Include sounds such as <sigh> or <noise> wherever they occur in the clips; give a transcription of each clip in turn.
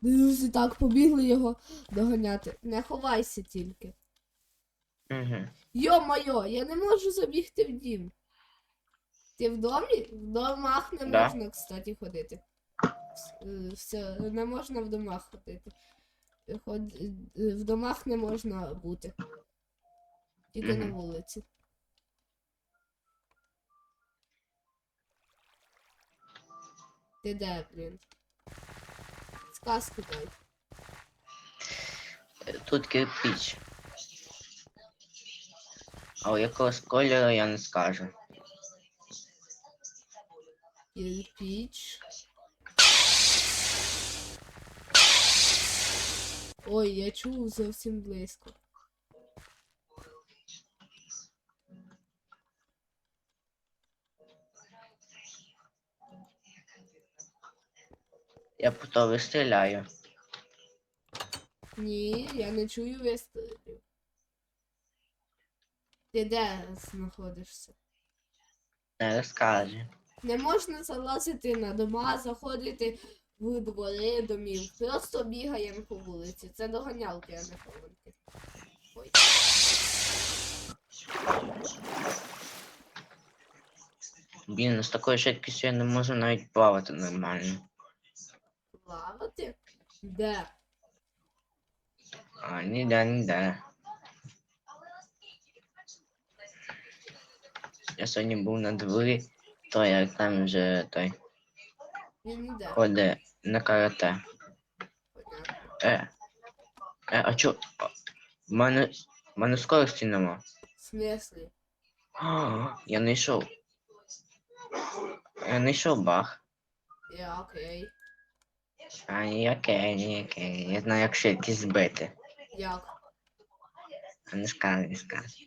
Друзі, так побігли його доганяти. Не ховайся тільки. Угу. Йо-моє, я не можу забігти в дім. Ти в домі? В домах не Да. можна, кстати, ходити. Все, не можна в домах ходити. Ход... В домах не можна бути. Тільки на вулиці. Ти де, блін? Сказку дай. Тут кирпич. А у якогось кольору я не скажу. Кирпич. Ой, я чув зовсім близько. Я по тобі стріляю. Ні, я не чую вистрілів. Ти де знаходишся? Не розкаже. Не можна залазити на дома, заходити в двори домів. Просто бігаємо по вулиці. Це доганялки, а не хованки. Ой. Блін, з такою швидкістю я не можу навіть плавати нормально. Плавати? Де? А, ніде, ніде. Я сьогодні був на дворі, то як там вже той Він іде. ходить на карате. Е. Е, а чо? В мене, в мене скорості нема. В смислі? А, я не йшов. Я не йшов бах. Я окей. А ніяке, ніяке. Я знаю, як швидкість збити. Як? А не скажи, не скажи.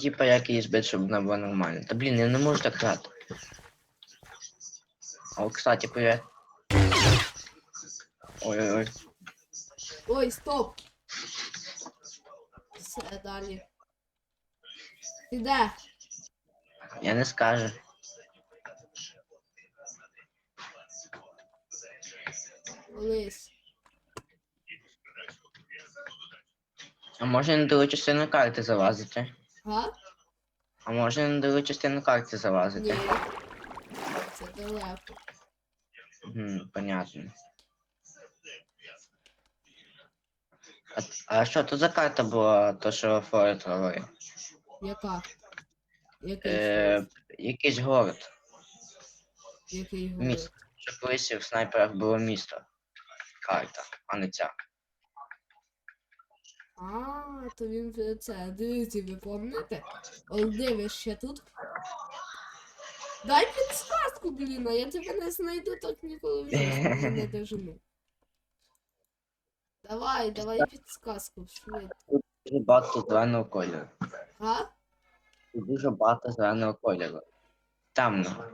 Типа як її збити, щоб вона була нормальна. Та блін, я не можу так грати. О, кстати, привет. Ой-ой-ой. Ой, стоп! Все, далі. Ти де? Я не скажу. Олесь. А може на другу частину карти залазити? Га? А може на другу частину карти залазити? Ні. Це далеко. Угу, понятно. А, а що то за карта була, то що Форет говорив? Яка? Який Е, якийсь город. Який город? Що колись в снайперах було місто. Карта, а не ця. А, то він вже це. Друзі, ви пам'ятаєте? Олди, ще тут? Дай підсказку, блін, а я тебе не знайду так ніколи в житті не дожену. <laughs> Давай, давай підсказку, швидко. Дуже багато зеленого кольору. А? Дуже багато зеленого кольору. Темного.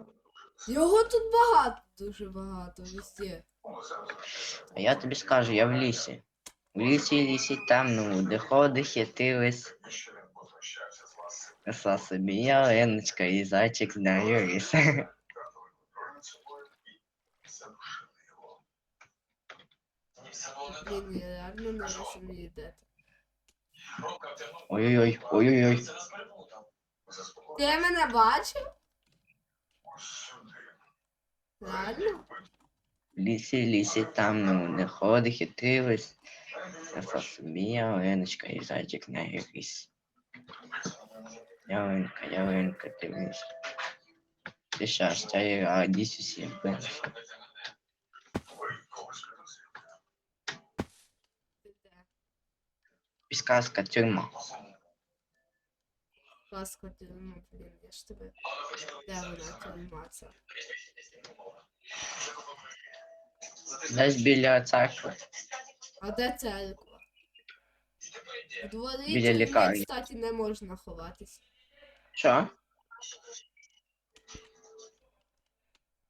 Його тут багато, дуже багато, везде. А я тобі скажу, я в лісі. В лісі, лісі темному, де ходить хитились. Несла собі ялиночка і зайчик з нею. Блін, я реально не ти. Ой-ой-ой, ой-ой-ой. Ти мене бачив? Реально? Лісі, лісі темному, де ходить хитились. Несла собі ялиночка і зайчик нею ріс. Ялинка, ялинка, дивись. Ти щастя і радість усім принесе. Ти де? Підказка тюрма. Ти, ну, блін, я ж тебе. Де вона тюрма ця? Десь біля церкви. А де церква? В дворі Біля лікарні. кстати, не можна ховатись. Що?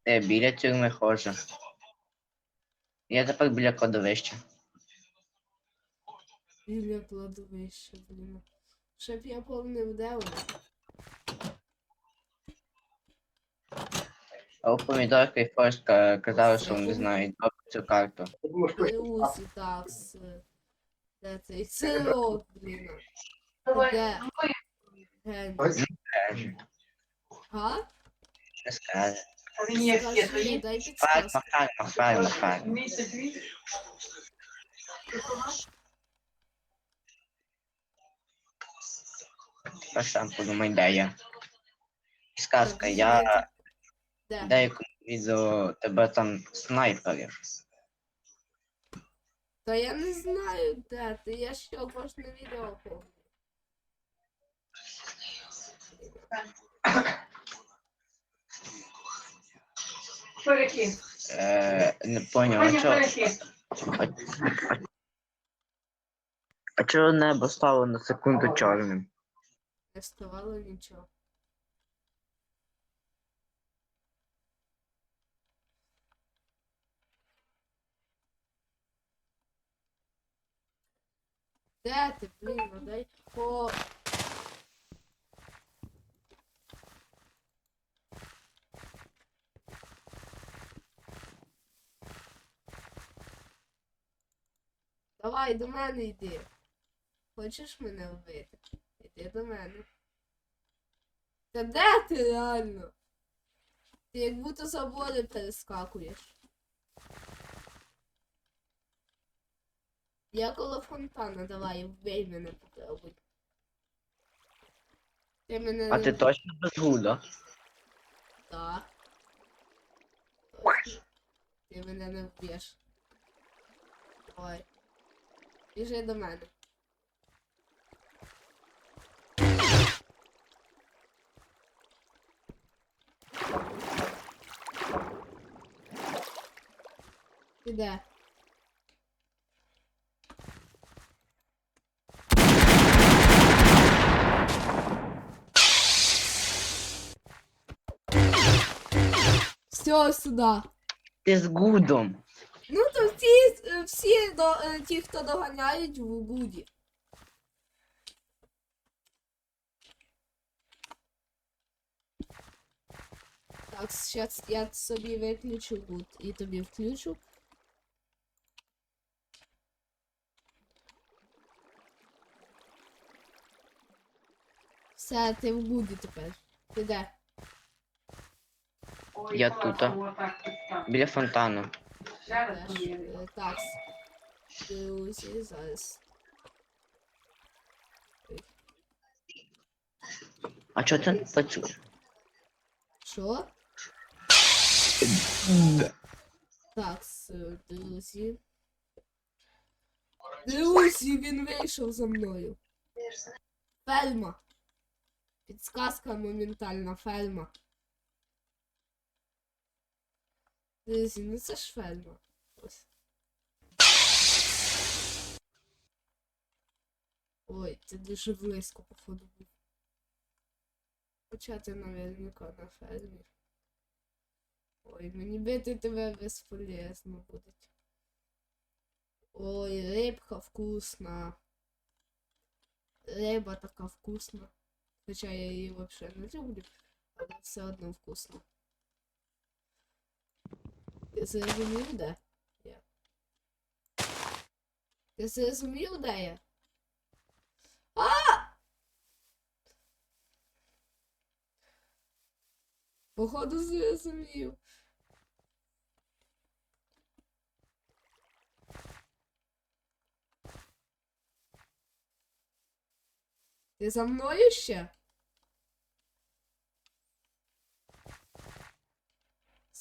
Е, біля тюрми ходжу. Я тепер біля кладовища. Біля кладовища, блін. Щоб я помнив, де. А у помідорка і казали, що вони знають добре цю карту. Усі, так, с... Де цей сирок, блін. Де? Ген. Га? Не скаже. Скажи дай підсказку. фарма, фарма, фарма. Місяць дві. Тепер сам подумай, де я. Сказка, я в деякому відео тебе там снайперів. Та я не знаю, де ти. Я що кожне відео помню. Перекинь. Е, не поняв, а чого? А чого небо стало на секунду чорним? Не ставало нічого. Де ти, блін, ну дай по. Давай до мене йди. Хочеш мене вбити? Іди до мене. Та де ти реально? Ти як будто забори перескакуєш. Я коло фонтана, давай, вбий мене попробуй. Ти мене А не ти точно без гуда? Точно. Ти мене не вб'єш. Ой. Біжи до мене. Ти? Все сюди. Ти з гудом. Ну то всі, е, всі до, е, ті, хто доганяють в Гуді. Так, зараз я собі виключу гуд і тобі включу. Все, ти в Гуді тепер. Ти де? Я підстав. Біля фонтану. Е, Так. Друзі, зараз. А чого ти працюєш? Що? Так, друзі. Друзі, він вийшов за мною. Фельма. Підсказка моментальна, фельма. Друзі, ну це ж фельма. Ось. Ой, це дуже близько, походу, був. Хоча ти наверняка на фермі. Ой, мені бити тебе безполезно буде. Ой, рибка вкусна. Риба така вкусна. Хоча я її взагалі не люблю, але все одно вкусно. Ти зрозумів, де? Я. Ти зрозумів, де я? А! Походу зрозумів. Ти за мною ще?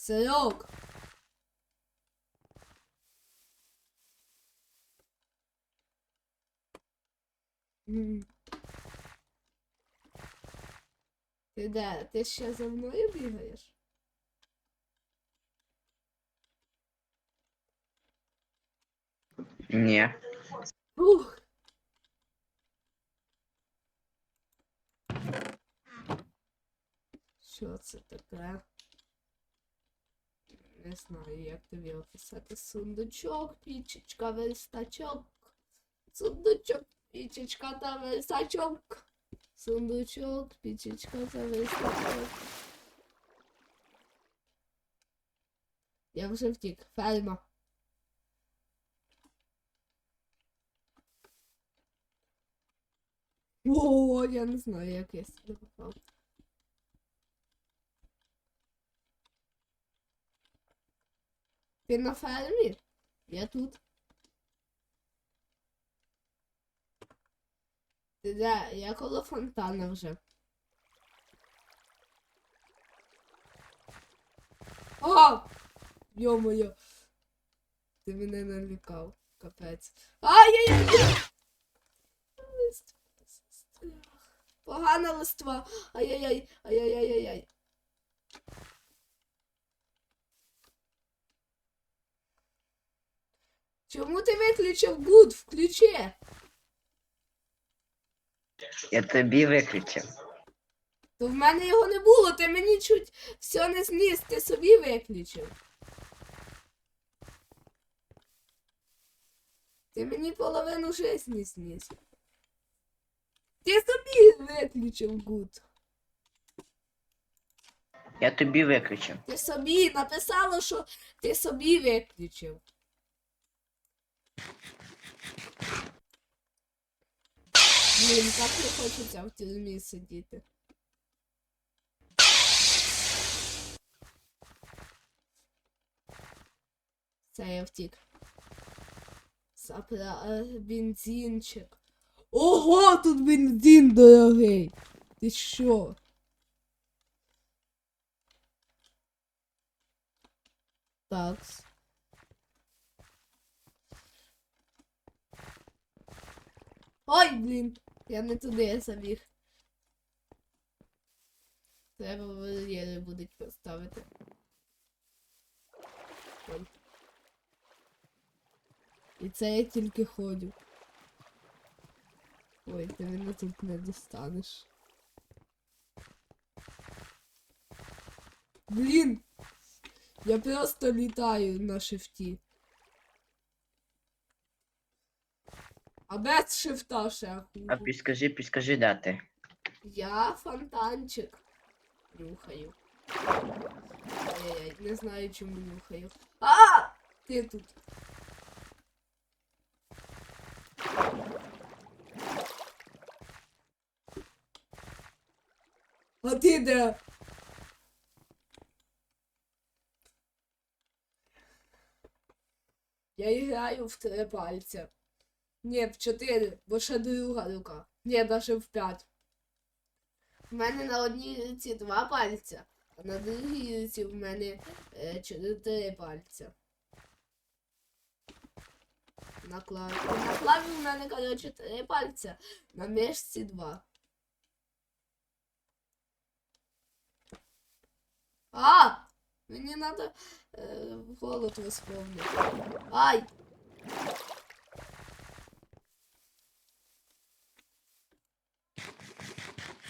Сирок. М. Ти де? Ти ще за мною бігаєш? Ні. Ух. Що це таке? Не знаю, як тобі описати сундучок, пічечка, верстачок. Сундучок, пічечка та версачок. Сундучок, пічечка та версачок. Я вже втік. Ферма. О, я не знаю, як я сюди попав. Ти на фермі? Я тут. Де? Я коло фонтана вже. О! Йо-моє. Ти мене налякав. Капець. Ай-яй-яй! Погана листва. Ай-яй-яй, ай-яй-яй-яй. Чому ти виключив гуд? Включи. Я тобі виключив. То в мене його не було, ти мені чуть все не зніс, ти собі виключив. Ти мені половину жизни зніс. Ти собі виключив гуд. Я тобі виключив. Ти собі написало, що ти собі виключив. Блін, так не хочеться в тюрмі сидіти. Це. Сапра е, бензинчик. Ого, тут бензин дорогий. Ти що? Так. Ой, блін, я не туди забіг. Треба бар'єри будуть поставити. Ой. І це я тільки ходю. Ой, ти мене тут не достанеш. Блін! Я просто літаю на шифті. А без шифта ще А підскажи, підскажи, де ти. Я фонтанчик. Нюхаю. Ай-яй-яй, не знаю, чому нюхаю. А! Ти тут. А ти де? Я граю в три пальця. Ні, в чотири, бо ще друга рука. Ні, навіть в п'ять. У мене на одній руці два пальця, а на другій руці в мене е, чотири пальця. На клаві. На клаві в мене, коротше, три пальця, на мишці два. А! Мені треба е, голод восполнити. Ай!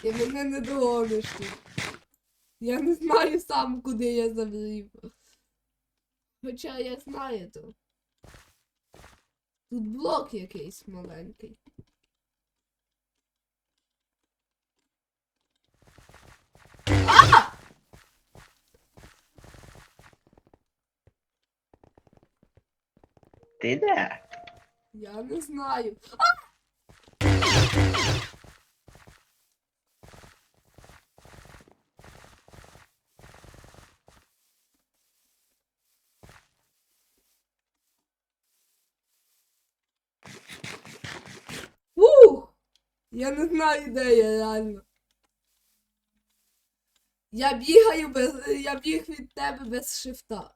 Ти мене не догониш тут. Я не знаю сам, куди я забрів. Хоча я знаю то. Тут блок якийсь маленький. А! Ти де? Я не знаю. Ух! Я не знаю, де я реально. Я бігаю без. Я біг від тебе без шифта.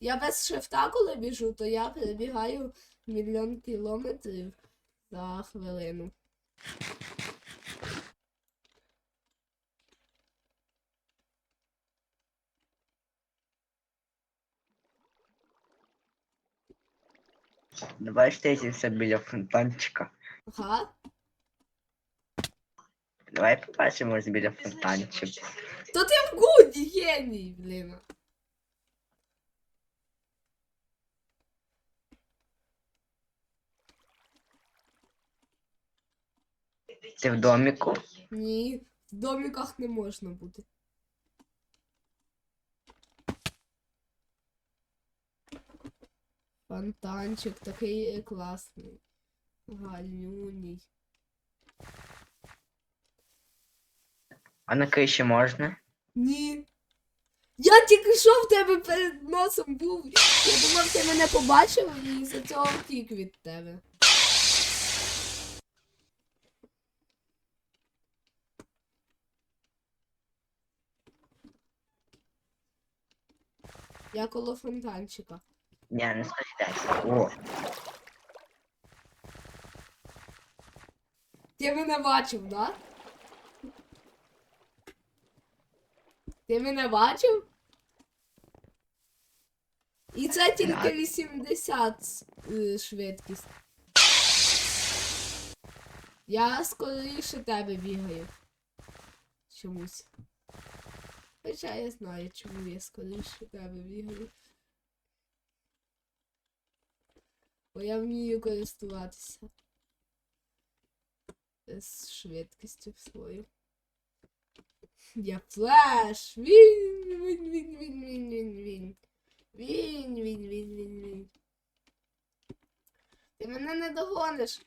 Я без шифта, коли біжу, то я перебігаю мільйон кілометрів за хвилину. Давай встретимся біля фонтанчика. Ага. Давай побачимось біля фонтанчика. Та ти в гуді геній, блін. Ти в доміку? Ні, в доміках не можна бути. Фонтанчик такий класний. Галюній. А на криші можна? Ні. Я тільки що в тебе перед носом був. Я думав, ти мене побачив і за цього втік від тебе. Я коло фонтанчика. Ні, не сподівайся. О, Ти мене бачив, да? Ти мене бачив? І це тільки Так. 80 е, швидкість. Я скоріше тебе бігаю. Чомусь. Хоча я знаю, чому я скоріше тебе бігаю. Бо я вмію користуватися з швидкістю свою. Я флеш! Він, він, він, він, він, він, він. Він, він, він, він, він. Ти мене не догониш.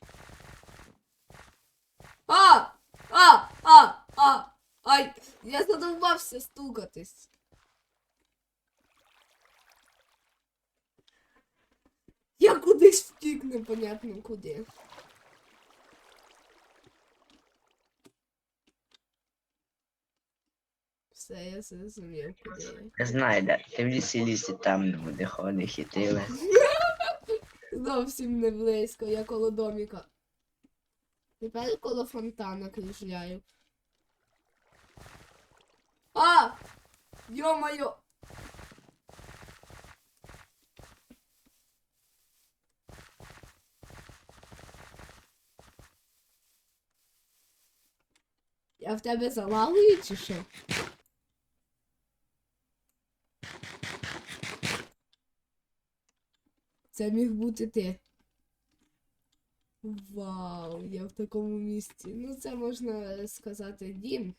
А! А! А! А! Ай! Я задовбався стукатись. Я кудись втік, непонятно куди. Все, я зрозумів, куди я. знаю, де. Ти в лісі лісі там ну, де ходиш хитили. <laughs> Зовсім не близько, я коло доміка. Тепер коло фонтана кружляю. А! Йо-моє! Я в тебе залагую чи що? Це міг бути ти. Вау, я в такому місці. Ну, це можна сказати дім.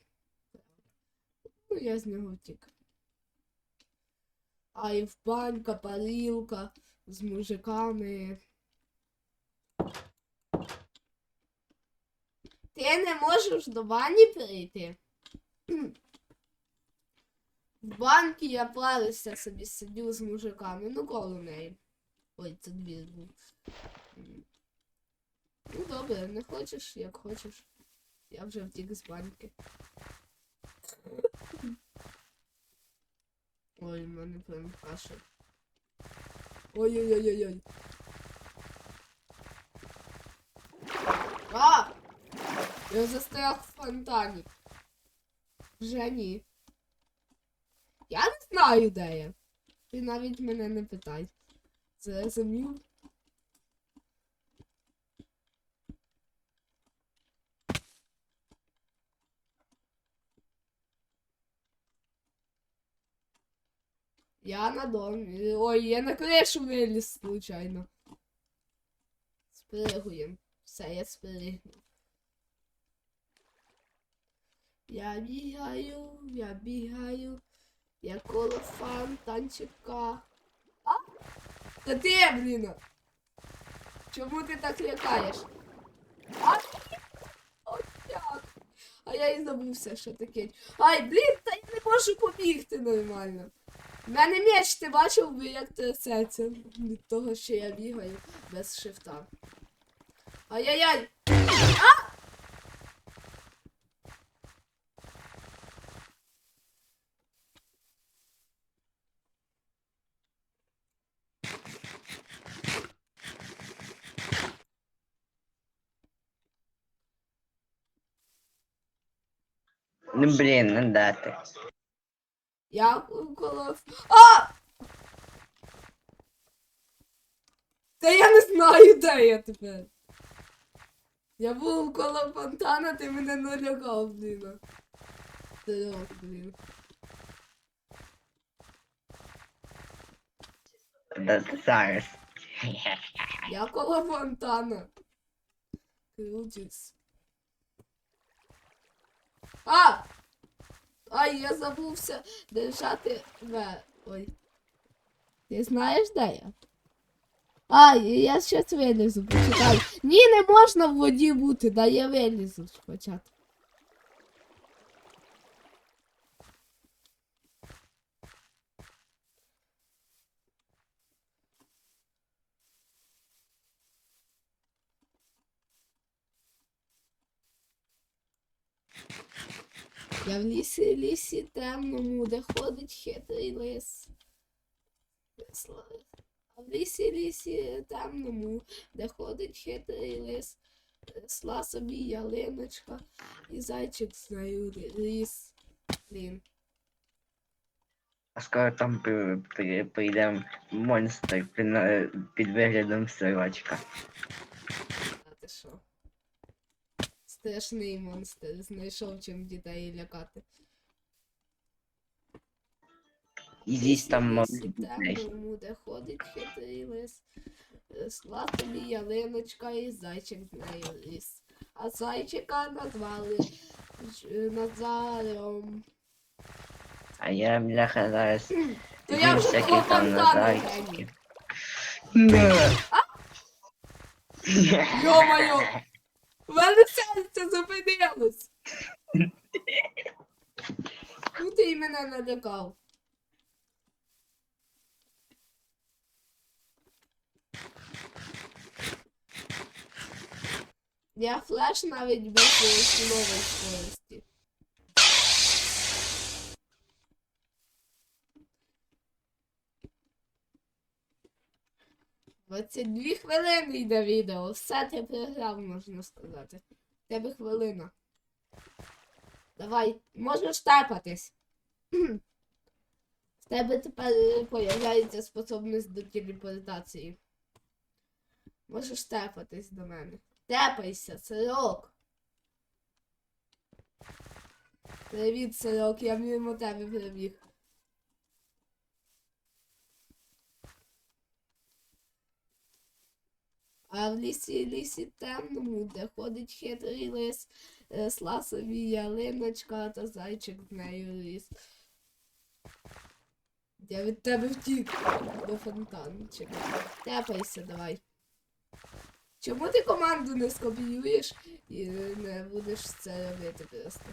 Ну, я з нього втік. А і в банька, парілка з мужиками. Ти не можеш до бані прийти? В банки я парився собі сидю з мужиками, ну коло неї. Ой, це двір був. Ну добре, не хочеш, як хочеш. Я вже втік з баньки. Ой, в мене прям кашель. Ой-ой-ой-ой-ой. А! Я застряг в фонтані. Вже ні. Я не знаю, де я. Ти навіть мене не питай. Зрозумів? Я на домі. Ой, я на кришу виліз, случайно. Спригуєм. Все, я спригнув. Я бігаю, я бігаю. Я коло фонтанчика. А? Та ти, блін! Чому ти так лякаєш? А? Ой, як? А я і забувся, що таке. Ай, блін, та я не можу побігти нормально. У мене меч, ти бачив би, як трясеться від того, що я бігаю без шифта. Ай-яй-яй! Ну блін, не дати. Я коло... А! Та я не знаю, де я тепер. Я був коло фонтана, ти мене налякав, блін. Трьох, блін. Да, зараз. Я коло фонтана. Крутись. А! Ай, я забувся держати В. Ой. Ти знаєш, де я? Ай, я щось вилізу, почекай. Ні, не можна в воді бути, да я вилізу спочатку. Я в лісі, лісі темному, де ходить хитрий лис. Сла- А в лісі, лісі темному, де ходить хитрий лис. Росла собі ялиночка, і зайчик з нею ріс. Блін. А скоро там при- при- прийде монстр під, на- під виглядом сирочка. А ти що? Страшний монстр, знайшов чим дітей лякати. І з'їсть там темному, де ходить хитрий лис. Росла тобі ялиночка і зайчик з нею ріс. А зайчика назвали Ж- Назаром. А я, бляха, зараз <clears throat> То я вже назайчики. геній. <laughs> Йо-моє! У мене серце зупинилось. Ну ти мене налякав. Я флеш навіть без слово користі. 22 хвилини йде відео. Все ти програв, можна сказати. Тебе хвилина. Давай, можеш тапатись. <clears throat> В тебе тепер е, появляється способність до телепортації. Можеш тепатись до мене. Тепайся, сирок. Привіт, сирок, я мимо тебе прибіг. А в лісі, лісі темному, де ходить хитрий лис, росла собі ялиночка та зайчик з нею ріс. Я від тебе втік до фонтанчика. Тепайся давай. Чому ти команду не скопіюєш і не будеш це робити просто?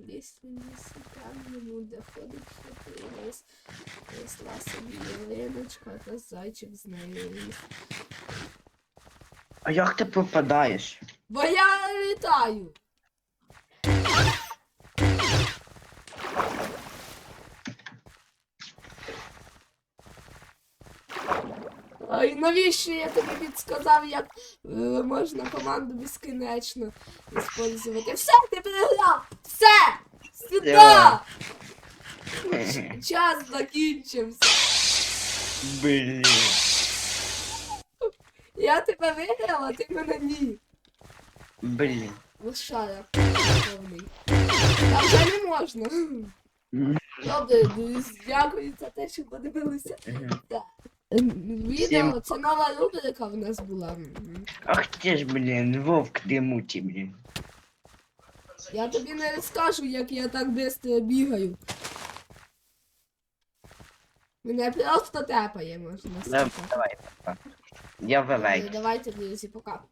А в лісі, лісі темному, де ходить хитрий лис, росла собі ялиночка та зайчик з нею ріс. А як ти попадаєш? Бо я літаю. Ай, навіщо я тобі підсказав, як е, можна команду безкінечно використовувати? Все, ти переграв! Все! Давай. Час закінчився. Блін. Я тебе виграла, а ти мене ні. Блін. Лошара повний. Вже не можна. Добре, друзі, дякую за те, що подивилися. Мгм. Ем, Відео, це нова рубрика в нас була. Ах ти ж, блін, вовк димуті, блін. Я тобі не розкажу, як я так швидко бігаю. Мене просто тепає, можна сказати. давай, пока. Я Е, великий. Давайте, друзі, пока.